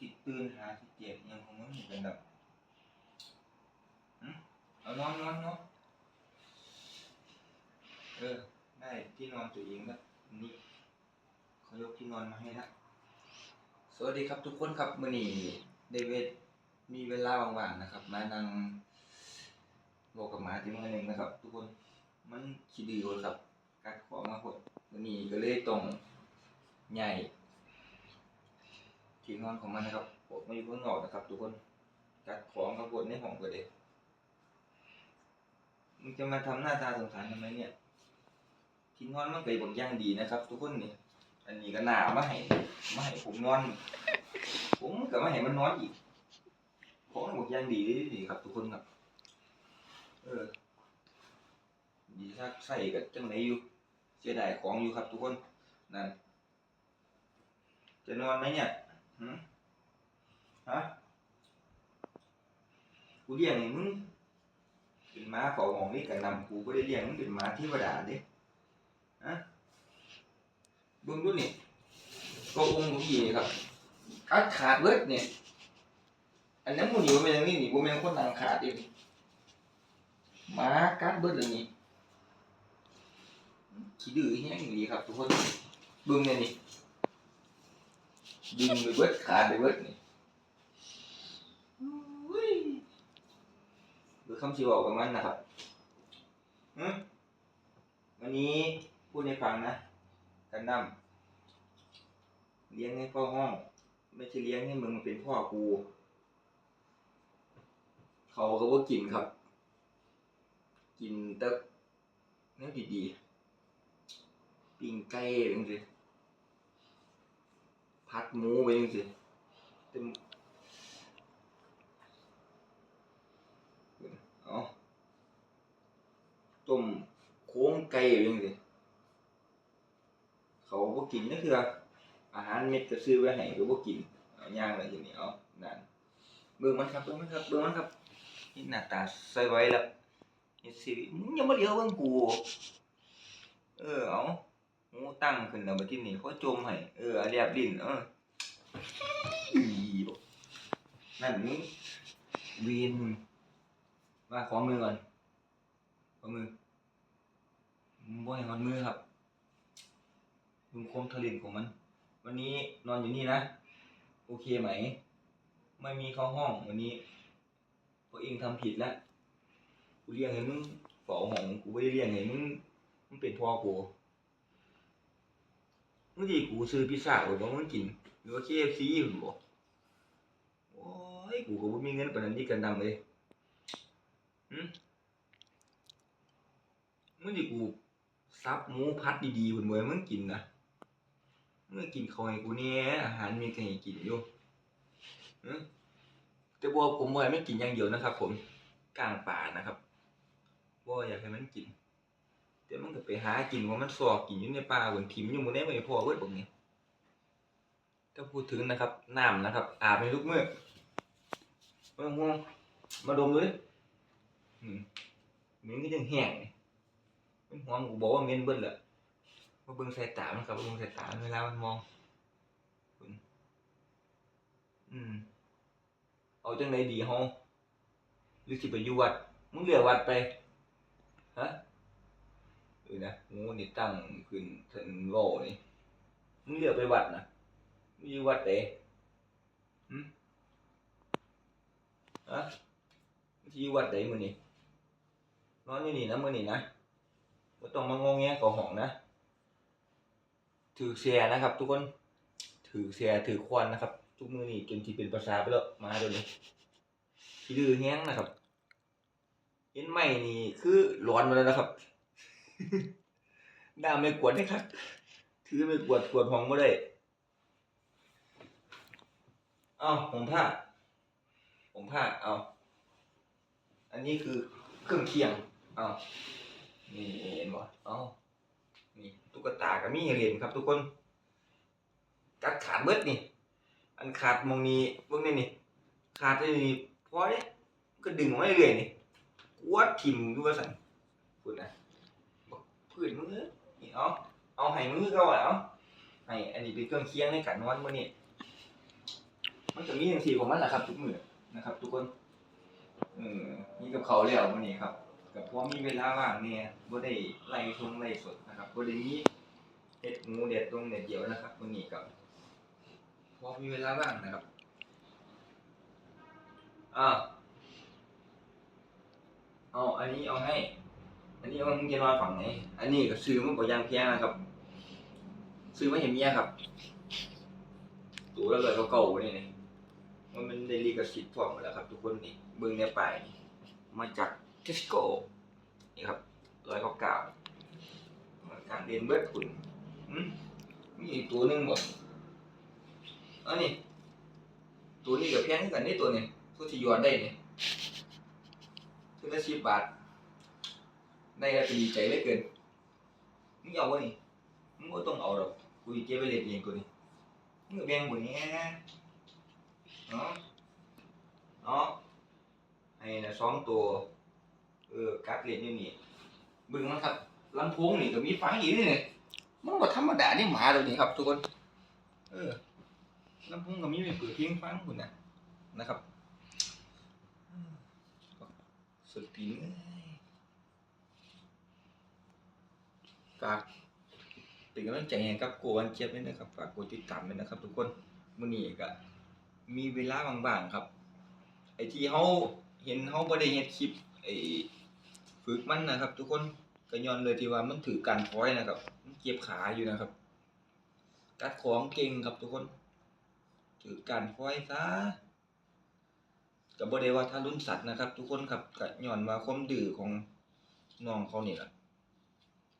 จิตตื่นหาสิเจ็บยังคงไม่มีเป็นแบบเอานอนนอนเนาะเออ ได้ที่นอนตัวเองแล้วนี่เขายกที่นอนมาให้ล้วสวัสดีครับทุกคนครับมื่อนี้เดวิดมีเวลาว่างๆนะครับ มานั่งบอกกับหมาที่มือหนึ่งนะครับ ทุกคนมันขี้ดื้อครับกัดขอมาหดวันนี้ก็เลยต้องใหญ่ ที่นอนของมันนะครับปดมาอยู่ข้างนอกนะครับ ทุกคนกัดของกับปดในห้องก็เด็มึงจะมาทำหน้าตาสงสารทำไมเนี่ยที่นอนมันเกิดบางย่างดีนะครับ ทุกคนนี่อันนี้ก็หนาไมาให้ไมาให้ผมนอน ผมก็ไมาให้มันนอนอีกของบางย่างดีดีครับ ทุกคนครับ เออดีถ้าใส่กับจังไหนอยู่เสียดายของอยู่ครับ ทุกคนนั่นจะนอนไหมเนี่ย ฮะกูเลี้ยงไงมึงเป็นม้าเฝ้าห้องนี่กันนำกูก็ได้เลี้ยงมึงเป็นม้าเทวดาเด้ฮะเบิ่งดูนี่ก็องค์หลวงพี่นี่ครับขาดขาดเบิดเนี่ยอันนั้นมูนี่บ่แม่นอย่างนี้นี่บ่แม่นคนนางขาดเองหมากัดเบิดอันนี้ขี้ดื้อแฮงดีครับทุกคนเบิ่งเนี่ยนี่ ดึงไปเบิดขาดไปเบิดนี่อุ้ยดูคำชีบอกกับมันนะครับอืมวันนี้พูดให้ฟังนะ กันดั้มเลี้ยงให้พ่อห้อง ไม่ใช่เลี้ยงให้มึงมาเป็นพ่อกู เขาก็ว่ากินครับ กินแต่เนื้อดีๆ ปิ้งไก่จังซี่ พัดหมูไปยังสิเต็มเอาต้มโค้งไก่ไปยังสิเขาบ่กินนี่คืออาหารเม็ดก็ซื้อไว้ให้ก็บ่กินเอาย่างอะไรอย่างนี้เอานั่นเบิ่งมันครับเบิ่งมันครับเบิ่งมันครับนี่หน้าตาใส่ไว้แล้วนี่สิมึงยังบ่เลี้ยวเบิ่งกูเออเอา ตั้งขึ้นแล้วบัดที่นี้เขาจมให้เออเรียบดินเอออีบนั่นมึงวีนว่าขอมือก่อนขอมือมึงบ่ให้ขอมือครับมึงคมทะลินของมัน วันนี้นอนอยู่นี่นะ โอเคไหม ไม่มีเข้าห้องวันนี้เพราะเองทำผิดแล้วกูเลี้ยงให้มึงฝ้าห้องกูไม่ได้เลี้ยงให้มึงมึงเป็นพ่อกู มื่อกี้กูซื้อพิซซ่ากูบอกมันกินหรือว่า KFC อยู่บ่โอ้ยกูก็บ่มีเงินปานนั้นที่กันดำเลยหึเมื่อกี้กูซับหมูพัดดีๆบนเมือมึงกินนะเมื่อกินเขาวให้กูเนี่ยอาหารมีให้กินอยู่หึแต่บ่ผมบ่ให้มันกินอย่างเดียวนะครับ ผมกลางป่านะครับบ่อยากให้มันกิน เดี๋ยวมันก็ไปหากินว่ามันสอกกินอยู่ในป่าบนทิมอยู่มื้อนี้ไม่พอเบิดบ่นี้ถ้าพูดถึงนะครับน้ำนะครับ อาบในทุกมื้อบ่ต้องห่วงมาดมเลยอืมมันก็ยังแห้งมันหอมกูบอกว่าเหม็นเบิดแหละมาเบิ่งสายตามันครับมาเบิ่งสายตามเวลามันมองอืมเอาจังไดดีเฮาหรือสิไปอยู่วัดมึงเหลือวัดไปฮะ เออนะงูนี่ตั้งขึ้นถึงโลนี่มึงเลือกไปวัดนะมึงอยู่วัดไหนหึฮะมึงอยู่วัดไหนมื้อนี้นอนอยู่นี่นะมื้อนี้นะบ่ต้องมางงแงกับห้องนะถือแชร์นะครับ ทุกคนถือแชร์ถือควันนะครับ ทุกมือนี้จนที่เป็นภาษาไปแล้วมาเดี๋ยวนี้ที่ดื้อแฮงนะครับเห็นไหมนี่คือร้อนมาแล้วนะครับ น้าไม่กวดให้ครับ ถือไม่กวดกวดห้องไม่ได้ เอาผมผ้า ผมผ้า เอา อันนี้คือเครื่องเคียง เอานี่เห็นบ่เอานี่ตุ๊กตากับมีให้เล่นครับทุกคน กัดขาดเบิดนี่ อันขาดมองนี้เบิ่งนี่นี่ ขาดได้นี่พอเด้ก็ดึงออกมาเรื่อยๆนี่กวดทิ่มดูว่าสั่นพูดนะ พื้นมือนี่เอาเอาให้มือเขาอะเอาให้อันนี้เป็นเครื่องเคียงในการนอนมื้อนี้มันจะมีอย่างสี่ของมันแหละครับ ทุกมื้อนะครับ ทุกคนเออมีกับเขาแล้ววันนี้ครับกับพอมีเวลาว่างเนี่ยบ่ได้ไล่ทงไล่สดนะครับบ่ได้มีเฮ็ดหมูเด็ดตรงเด็ดเดียวนะครับวันนี้กับพอมีเวลาว่างนะครับอ่าเอาอันนี้เอาให้ อันนี้เอามึงจะนอนฝั่งไหน อันนี้ก็ซื้อมาบ่อยางเพียงนะครับ ซื้อมาเห็นเมียครับตัวละเลยเก่าๆนี่นี่มันเป็นเดลิกาสิทธิ์พร้อมหมดแล้วครับ ทุกคนนี่เบิ่งในป้ายมาจากเทสโก้นี่ครับร้อยเก้าเก้าการเรียนเบิร์ดคุณอืมมีอีกตัวหนึงบ่อันนี้ตัวนี้กับแพงกันนี่ตัวนี้ตัวที่ยอดได้เนี่ยตัวละสิบบาท ได้แล้วก็ดีใจเหลือเกินมึงเอาวะนี่มึงบ่ต้องเอาหรอกกูสิเก็บไว้เล่นเองตัวนี้มึงก็แบ่งบุญแหน่เนาะเนาะไอ้น่ะสองตัว เออกักเล่นอยู่นี่บิ่งมันครับลำโพงนี่ก็มีไฟอยู่นี่นี่มันบ่ธรรมดานี่หมาตัวนี้ครับทุกคน เออลำโพงก็มีไปเปิดเพลงฟังพุ่นน่ะนะครับสุดปีนเอ้ย ฝากเป็นกำลังใจให้กับโกวันเจี๊ยบด้วยนะครับฝากกดติดตามด้วยนะครับ ทุกคนมื้อนี้ก็มีเวลาบางๆครับ ไอ้ที่เฮาเห็นเฮาบ่ได้เฮ็ดคลิปไอ้ฝึกมันนะครับ ทุกคนก็ย้อนเลยที่ว่ามันถือการพลอยนะครับมันเจ็บขาอยู่นะครับกัดของเก่งครับทุกคน ถือการพลอยซะก็บ่ได้ว่าทารุณสัตว์นะครับ ทุกคนครับก็ย้อนว่าความดื้อของน้องเขาเนี่ล่ะ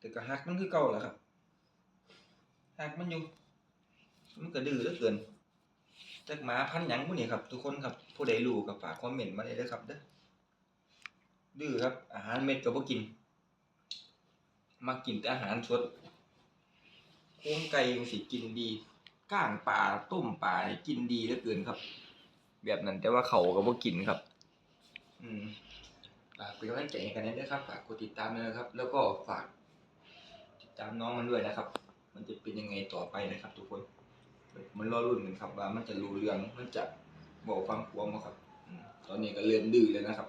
แต่ก็ฮักมันคือเก่าแหละครับหากมันอยู่ มันก็ดื้อเหลือเกินจักหมาพันหยังพวกนี้ครับ ทุกคนครับผู้ใดรู้ก็ฝากคอมเมนต์มาได้เด้อครับเด้อดื้อครับ อาหารเม็ดก็บ่กิน มากินแต่อาหารสดโครงไก่มันสิกินดีก้างปลาต้มปลานี่กินดีเหลือเกินครับ แบบนั้นแต่ว่าเขาก็บ่กินครับ อืมฝากเป็นกำลังใจให้กันด้วยครับ ฝากกดติดตามด้วยนะครับ แล้วก็ฝาก ตามน้องมันด้วยนะครับ มันจะเป็นยังไงต่อไปนะครับ ทุกคน มันรอรุ่นกันครับว่ามันจะรู้เรื่องมันจะบอกความควมาครับตอนนี้ก็เริ่มดื้อเลยนะครับ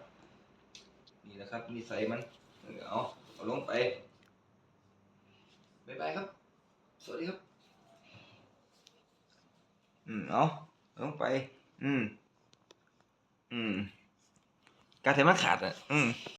นี่นะครับนิสัยมันเอาเอาลงไปบ๊ายบายครับ สวัสดีครับ อืมเอาเอาลงไป อืม อืม การเทมันขาดอะ อืม